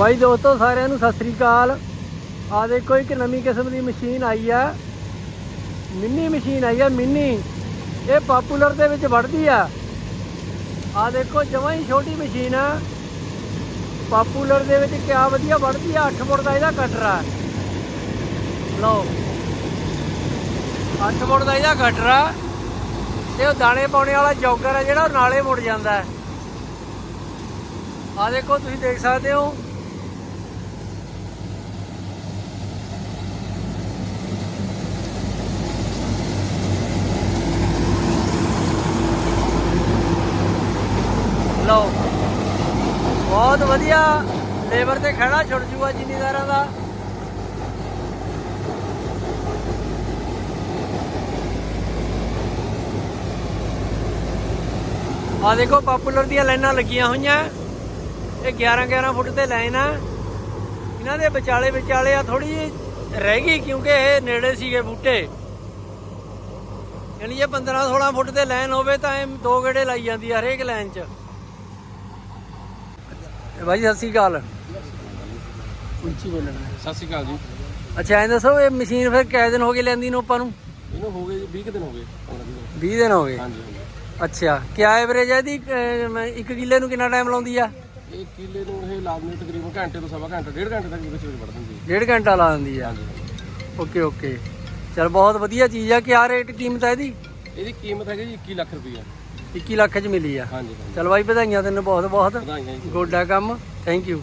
ਬਾਈ ਦੋਸਤੋ, ਸਾਰਿਆਂ ਨੂੰ ਸਤਿ ਸ੍ਰੀ ਅਕਾਲ। ਆ ਦੇਖੋ ਇੱਕ ਨਵੀਂ ਕਿਸਮ ਦੀ ਮਸ਼ੀਨ ਆਈ ਆ। ਮਿੰਨੀ ਮਸ਼ੀਨ ਆਈ ਆ, ਮਿੰਨੀ। ਇਹ ਪਪੂਲਰ ਦੇ ਵਿੱਚ ਵੜਦੀ ਆ। ਆ ਦੇਖੋ, ਜਮਾਂ ਹੀ ਛੋਟੀ ਮਸ਼ੀਨ ਆ। ਪਪੂਲਰ ਦੇ ਵਿੱਚ ਕਿਆ ਵਧੀਆ ਵੜਦੀ ਆ 8 ਫੁੱਟ ਦਾ ਇਹਦਾ ਕਟਰਾ ਲਓ। 8 ਫੁੱਟ ਦਾ ਇਹਦਾ ਕਟਰਾ ਤੇ ਉਹ ਦਾਣੇ ਪਾਉਣੇ ਵਾਲਾ ਜੌਗਰ ਆ ਜਿਹੜਾ, ਉਹ ਨਾਲੇ ਮੁੜ ਜਾਂਦਾ। ਹੈ ਆ ਦੇਖੋ, ਤੁਸੀਂ ਦੇਖ ਸਕਦੇ ਹੋ। ਲਓ। ਬਹੁਤ ਵਧੀਆ। ਲੇਬਰ ਤੇ ਖੜਾ ਛੁੱਟ ਜੂਗਾ ਜ਼ਿਮੀਦਾਰਾਂ ਦਾ। ਆ ਦੇਖੋ ਪਪੂਲਰ ਦੀਆਂ ਲਾਈਨਾਂ ਲੱਗੀਆਂ ਹੋਈਆਂ। ਇਹ 11 11 ਫੁੱਟ ਤੇ ਲਾਈਨ ਆ। ਇਹਨਾਂ ਦੇ ਵਿਚਾਲੇ ਵਿਚਾਲੇ ਆ ਥੋੜੀ ਜਿਹੀ ਰਹਿ ਗਈ ਕਿਉਂਕਿ ਇਹ ਨੇੜੇ ਸੀਗੇ ਬੂਟੇ। ਯਾਨੀ ਜੇ 15 16 ਫੁੱਟ ਤੇ ਲਾਈਨ ਹੋਵੇ ਤਾਂ ਇਹ ਦੋ ਗੇੜੇ ਲਾਈ ਜਾਂਦੀ ਆ ਹਰੇਕ ਲਾਈਨ 'ਚ। ਸਤਿ ਸ਼੍ਰੀ ਅਕਾਲ। ਉੱਚੀ ਬੋਲਣਾ। ਸਤਿ ਸ਼੍ਰੀ ਅਕਾਲ ਜੀ। ਅੱਛਾ ਐਂ ਦੱਸੋ ਇਹ ਮਸ਼ੀਨ ਫਿਰ ਕਿੰਨੇ ਦਿਨ ਹੋ ਗਏ ਲੈਂਦੀ ਨੂੰ ਆਪਾਂ ਨੂੰ? ਇਹਨੂੰ ਹੋ ਗਏ ਜੀ 20 ਕੁ ਦਿਨ ਹੋ ਗਏ। 15 20 ਦਿਨ ਹੋ ਗਏ? ਹਾਂਜੀ ਹਾਂਜੀ। ਅੱਛਾ ਕੀ ਐਵਰੇਜ ਹੈ ਇਹਦੀ? ਅਹ, ਮੈਂ ਇੱਕ ਕਿੱਲੇ ਨੂੰ ਕਿੰਨਾ ਟਾਈਮ ਲਾਉਂਦੀ ਆ? ਇਹ ਕਿੱਲੇ ਨੂੰ ਇਹ ਲਾਜ਼ਮੀ ਤਕਰੀਬਨ ਘੰਟੇ ਤੋਂ ਸਵਾ ਘੰਟਾ ਡੇਢ ਘੰਟੇ ਤੱਕ ਵਿੱਚ ਵਿੱਚ ਵੜ ਦਿੰਦੀ ਹੈ। ਡੇਢ ਘੰਟਾ ਲਾ ਦਿੰਦੀ ਆ? ਹਾਂਜੀ ਓਕੇ ਓਕੇ। ਚਲ ਬਹੁਤ ਵਧੀਆ ਚੀਜ਼ ਆ। ਕਿਆ ਰੇਟ ਕੀਮਤ ਹੈ ਇਹਦੀ? ਇਹਦੀ ਕੀਮਤ ਹੈਗੀ ਜੀ 21 ਲੱਖ ਰੁਪਈਆ। 21 ਲੱਖ ਚ ਮਿਲੀ ਆ। ਹਾਂਜੀ ਹਾਂਜੀ। ਚਲ ਬਾਈ ਵਧਾਈਆਂ ਤੈਨੂੰ ਬਹੁਤ ਬਹੁਤ ਵਧਾਈਆਂ ਜੀ। ਗੁੱਡ ਕੰਮ। Thank you